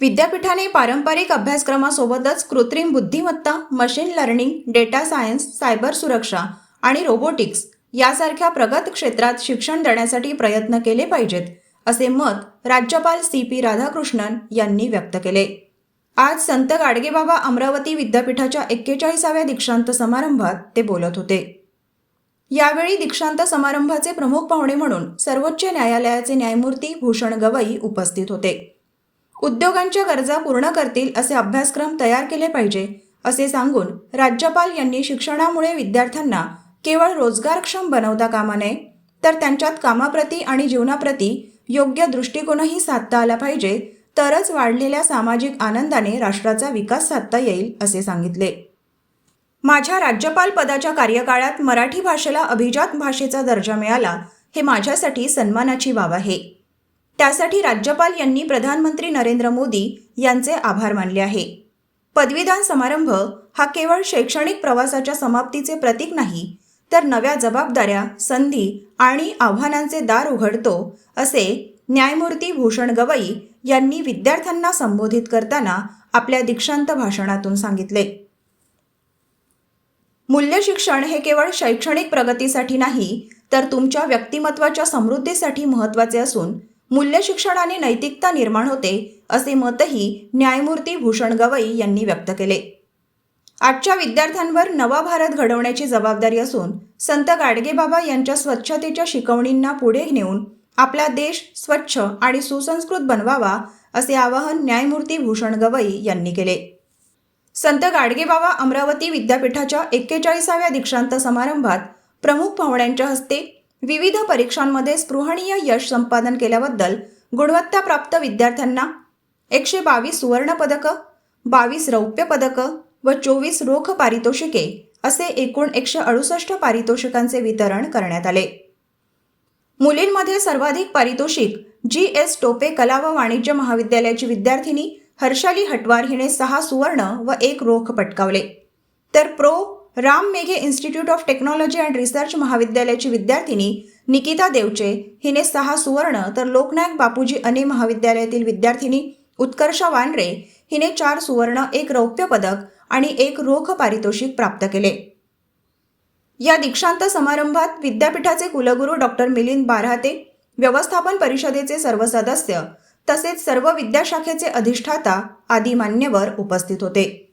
विद्यापीठाने पारंपरिक अभ्यासक्रमासोबतच कृत्रिम बुद्धिमत्ता machine learning data science cyber सुरक्षा आणि रोबोटिक्स यासारख्या प्रगत क्षेत्रात शिक्षण देण्यासाठी प्रयत्न केले पाहिजेत असे मत राज्यपाल सी पी राधाकृष्णन यांनी व्यक्त केले. आज संत गाडगेबाबा अमरावती विद्यापीठाच्या एक्केचाळीसाव्या दीक्षांत समारंभात ते बोलत होते. यावेळी दीक्षांत समारंभाचे प्रमुख पाहुणे म्हणून सर्वोच्च न्यायालयाचे न्यायमूर्ती भूषण गवई उपस्थित होते. उद्योगांच्या गरजा पूर्ण करतील असे अभ्यासक्रम तयार केले पाहिजे असे सांगून राज्यपाल यांनी शिक्षणामुळे विद्यार्थ्यांना केवळ रोजगारक्षम बनवता कामा नये तर त्यांच्यात कामाप्रती आणि जीवनाप्रती योग्य दृष्टिकोनही साधता आला पाहिजे तरच वाढलेल्या सामाजिक आनंदाने राष्ट्राचा विकास साधता येईल असे सांगितले. माझ्या राज्यपाल पदाच्या कार्यकाळात मराठी भाषेला अभिजात भाषेचा दर्जा मिळाला हे माझ्यासाठी सन्मानाची बाब आहे. त्यासाठी राज्यपाल यांनी प्रधानमंत्री नरेंद्र मोदी यांचे आभार मानले आहे. पदवीदान समारंभ हा केवळ शैक्षणिक प्रवासाच्या समाप्तीचे प्रतीक नाही तर नव्या जबाबदाऱ्या संधी आणि आव्हानांचे दार उघडतो असे न्यायमूर्ती भूषण गवई यांनी विद्यार्थ्यांना संबोधित करताना आपल्या दीक्षांत भाषणातून सांगितले. मूल्य शिक्षण हे केवळ शैक्षणिक प्रगतीसाठी नाही तर तुमच्या व्यक्तिमत्वाच्या समृद्धीसाठी महत्त्वाचे असून मूल्य शिक्षणाने नैतिकता निर्माण होते असे मतही न्यायमूर्ती भूषण गवई यांनी व्यक्त केले. आजच्या विद्यार्थ्यांवर नवा भारत घडवण्याची जबाबदारी असून संत गाडगेबाबा यांच्या स्वच्छतेच्या शिकवणींना पुढे नेऊन आपला देश स्वच्छ आणि सुसंस्कृत बनवावा असे आवाहन न्यायमूर्ती भूषण गवई यांनी केले. संत गाडगेबाबा अमरावती विद्यापीठाच्या एक्केचाळीसाव्या दीक्षांत समारंभात प्रमुख पाहुण्यांच्या हस्ते विविध परीक्षांमध्ये स्पृहणीय यश संपादन केल्याबद्दल गुणवत्ताप्राप्त विद्यार्थ्यांना एकशे बावीस सुवर्णपदकं बावीस रौप्य पदकं व चोवीस रोख पारितोषिके असे एकूण एकशे अडुसष्ट पारितोषिकांचे वितरण करण्यात आले. मुलींमध्ये सर्वाधिक पारितोषिक जी एस टोपे कला व वाणिज्य महाविद्यालयाची विद्यार्थिनी हर्षाली हटवार हिने सहा सुवर्ण व एक रोख पटकावले. तर pro. Ram Meghe institute of technology and research महाविद्यालयाची विद्यार्थिनी निकिता देवचे हिने सहा सुवर्ण तर लोकनायक बापूजी अने महाविद्यालयातील विद्यार्थिनी उत्कर्षा वानरे हिने चार सुवर्ण एक रौप्य पदक आणि एक रोख पारितोषिक प्राप्त केले. या दीक्षांत समारंभात विद्यापीठाचे कुलगुरू डॉक्टर मिलिंद बारहाते व्यवस्थापन परिषदेचे सर्व सदस्य तसेच सर्व विद्याशाखेचे अधिष्ठाता आदी मान्यवर उपस्थित होते.